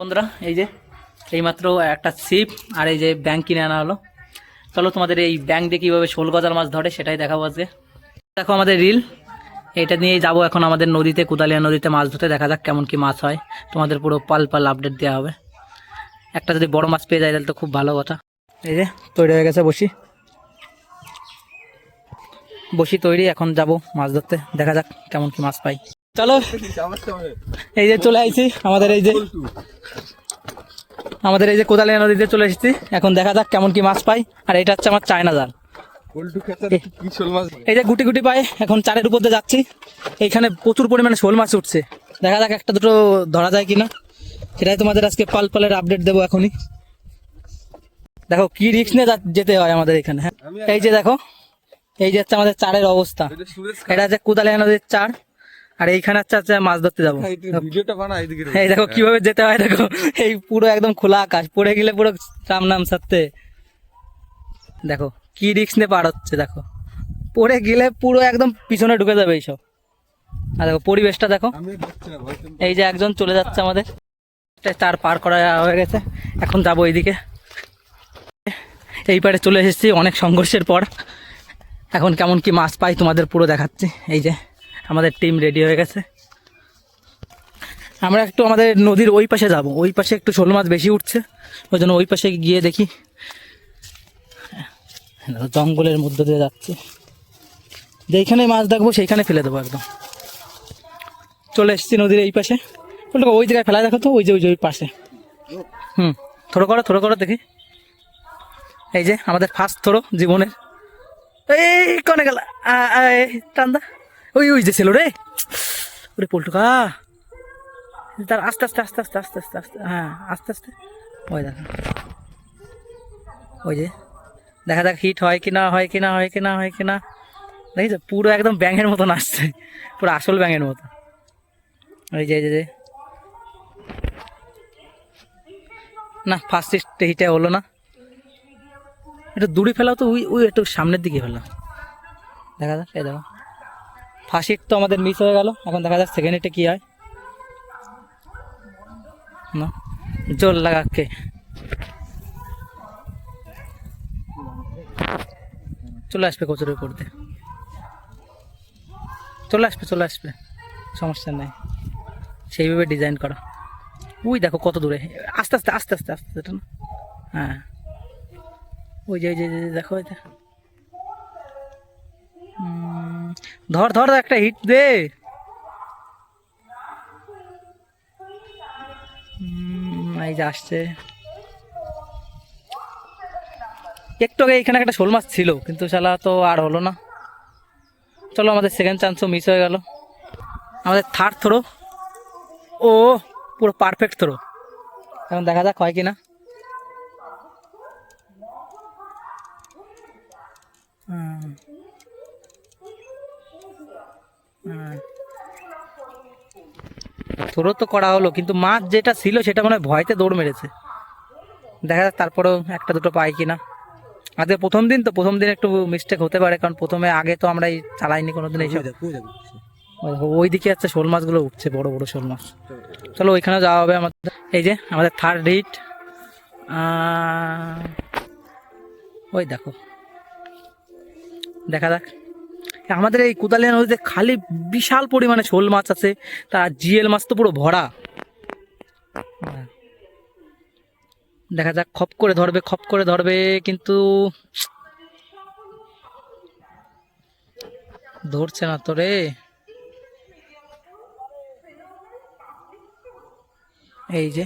বন্ধুরা, এই যে এইমাত্র একটা ছিপ আর এই যে ব্যাংক কিনে আনা হলো। চলো তোমাদের এই ব্যাংক দিয়ে কীভাবে শোল গজাল মাছ ধরে সেটাই দেখাবো আজকে। দেখো আমাদের রিল এটা নিয়েই যাব এখন আমাদের নদীতে, কুদালিয়া নদীতে মাছ ধরতে। দেখা যাক কেমন কি মাছ হয়। তোমাদের পুরো পাল পাল আপডেট দেওয়া হবে। একটা যদি বড় মাছ পেয়ে যায় তাহলে তো খুব ভালো কথা। এই যে তৈরি হয়ে গেছে বসি। বসি তৈরি, এখন যাব মাছ ধরতে। দেখা যাক কেমন কি মাছ পাই। চলো। এই যে চলে আইছি আমাদের এই যে আমাদের এই যে কোদালিয়া নদীতে চলে এসেছি। এখন দেখা যাক কেমন কি মাছ পাই। আর এটা হচ্ছে আমার চায়না জাল। এই যে গুটি গুটি পাই এখন চারের উপর দিয়ে যাচ্ছি। এইখানে প্রচুর পরিমাণে শোল মাছ উঠছে। দেখা যাক একটা দুটো ধরা যায় কিনা। সেটাই তোমাদের আজকে পাল পালের আপডেট দেবো এখনই। দেখো কি রিক্স নিয়ে যেতে হয় আমাদের এখানে হ্যাঁ? এই যে দেখো এই যে হচ্ছে আমাদের চারের অবস্থা। এটা এটা হচ্ছে কুদালিয়া নদীর চার। আর এইখানে হচ্ছে হচ্ছে মাছ ধরতে যাব। রে। এই দেখো কীভাবে যেতে হয় দেখো এই পুরো একদম খোলা আকাশ পড়ে গেলে পুরো রাম নাম সারতে। দেখো কি রিক্স নিয়ে পার হচ্ছে দেখো। পড়ে গেলে পুরো একদম পিছনে ঢুকে যাবে এইসব। আর দেখো পরিবেশটা দেখো। এই যে একজন চলে যাচ্ছে আমাদের। তার পার করা হয়ে গেছে। এখন যাব এইদিকে। এই পারে চলে এসেছি অনেক সংঘর্ষের পর। এখন কেমন কি মাছ পাই তোমাদের পুরো দেখাচ্ছি। এই যে। আমাদের টিম রেডি হয়ে গেছে। আমরা একটু আমাদের নদীর ওই পাশে যাব। ওই পাশে একটু শোল মাছ বেশি উঠছে। ওই জন্য ওই পাশে গিয়ে দেখি। জঙ্গলের মধ্যে দিয়ে যাচ্ছে। যেইখানে মাছ দেখব সেইখানে ফেলে দেবো একদম। চলে এসছি নদীর এই পাশে। ওই জায়গায় ফেলা দেখো তো, ওই যে ওই যে, ওই পাশে। হুম, থোড়ো করো থোড়ো করো, দেখি। এই যে, আমাদের ফার্স্ট থোড়ো জীবনের। এই, কনে গেল? টান্দা ওই ওই যে ছিল রে। ওরে পল্টুকা। তার আস্তে আস্তে আস্তে আস্তে আস্তে আস্তে আস্তে। হ্যাঁ আস্তে আস্তে। ওই দেখা। ওই যে। দেখা যাক হিট হয় কি না হয় কি না হয় কি না হয় কি না দেখেছ পুরো একদম ব্যাঙের মতন আসছে। পুরো আসল ব্যাঙের মতো। ওই যে যে, না ফার্স্ট হিটে হলো না। একটু দূরে ফেলাও তো ওই ওই একটু সামনের দিকে ফেলাও দেখা যাক এই দেখো। ফার্স্ট তো আমাদের মিস হয়ে গেল। এখন দেখা যাক সেকেন্ড হিটে কী হয়। না, জোর লাগাকে। চলে আসবে কচুরের করতে চলে আসবে চলে আসবে। সমস্যা নেই। সেইভাবে ডিজাইন করা। ওই দেখো কত দূরে। আস্তে আস্তে আস্তে আস্তে আস্তে হ্যাঁ। ওই যে ওই যে, দেখো, ওই যে। ধর ধর একটা হিট দে। এই আসছে। একটু আগে এখানে একটা শোল মাছ ছিল, কিন্তু শালা তো আর হলো না। চলো, আমাদের সেকেন্ড চান্সও মিস হয়ে গেল। আমাদের থার্ড থ্রো ও, পুরো পারফেক্ট থ্রো এখন দেখা যাক হয় কি না হুম। থ্রো তো করা হলো কিন্তু মাছ যেটা ছিল সেটা মনে হয় ভয়তে দৌড় মেরেছে। দেখা যাক তারপরেও একটা দুটো পাই কিনা। আজকে প্রথম দিন তো প্রথম দিন একটু মিস্টেক হতে পারে কারণ প্রথমে আগে তো আমরা এই চালাইনি কোনোদিন এইসব। ওই দিকে আছে শোল মাছগুলো উঠছে বড় বড় শোল মাছ। চলো ওইখানে যাওয়া হবে আমাদের। এই যে আমাদের থার্ড হিট ওই দেখো। দেখা যাক। আমাদের এই কোদালিয়া নদীতে খালি বিশাল পরিমাণে শোল মাছ আছে তার জিএল মাছ তো পুরো ভরা। দেখা যাক খপ করে ধরবে খপ করে ধরবে কিন্তু ধরছে না তো রে। এই যে।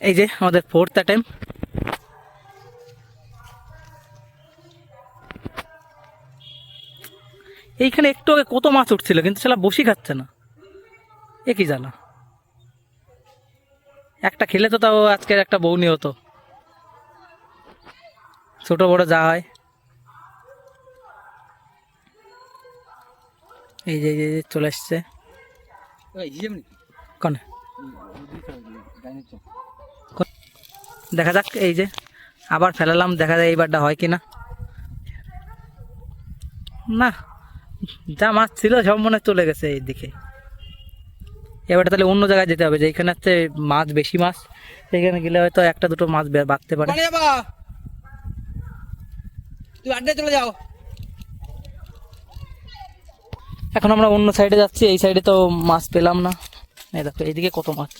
এই যে আমাদের ফোর্থ টাইম এইখানে একটু আগে কত মাছ উঠছিল কিন্তু সেটা বসি খাচ্ছে না। এ কি জানা একটা খেলে তো তাও আজকের একটা বউনি হতো ছোট বড় যা হয়। এই যে এই যে চলে এসছে। কনে? দেখা যাক এই যে আবার ফেলালাম দেখা যায় এইবারটা হয় কি না না যা মাছ ছিল সব মনে চলে গেছে এইদিকে। এবারে তাহলে অন্য জায়গায় যেতে হবে যেখানে হচ্ছে মাছ বেশি মাছ সেখানে গেলে হয়তো একটা দুটো মাছ বে- বাড়তে পারে। চলে যাও। এখন আমরা অন্য সাইডে যাচ্ছি এই সাইডে তো মাছ পেলাম না। এই দেখো এইদিকে কত মাছ।